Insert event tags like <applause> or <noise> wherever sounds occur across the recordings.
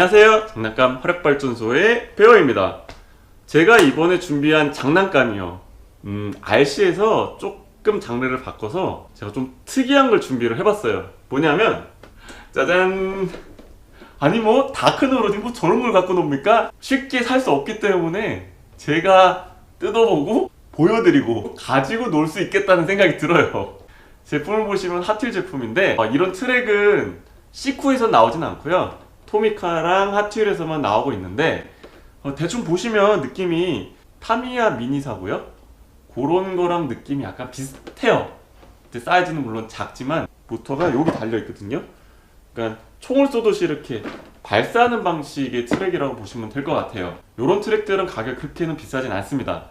안녕하세요. 장난감 화력발전소의 배어입니다. 제가 이번에 준비한 장난감이요. 음, RC에서 조금 장르를 바꿔서 제가 좀 특이한 걸 준비를 해봤어요. 뭐냐면, 짜잔! 아니 뭐, 다크노로지 뭐 저런 걸 갖고 놉니까? 쉽게 살 수 없기 때문에 제가 뜯어보고 보여드리고 가지고 놀 수 있겠다는 생각이 들어요. 제품을 보시면 하틸 제품인데 어, 이런 트랙은 시쿠에서 나오진 않고요. 토미카랑 하틸에서만 나오고 있는데 어, 대충 보시면 느낌이 타미야 미니사고요. 그런 거랑 느낌이 약간 비슷해요. 사이즈는 물론 작지만 모터가 여기 달려 있거든요. 그러니까 총을 쏘듯이 이렇게 발사하는 방식의 트랙이라고 보시면 될 것 같아요. 이런 트랙들은 가격 그렇게는 비싸진 않습니다.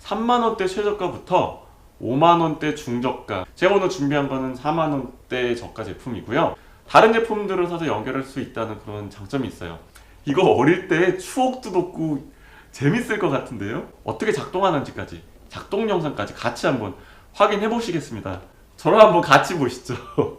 3만 원대 최저가부터 5만 원대 중저가. 제가 오늘 준비한 거는 4만 원대 저가 제품이고요. 다른 제품들을 사서 연결할 수 있다는 그런 장점이 있어요. 이거 어릴 때 추억도 돋고 재밌을 것 같은데요? 어떻게 작동하는지까지 작동 영상까지 같이 한번 확인해 보시겠습니다. 저랑 한번 같이 보시죠. <laughs>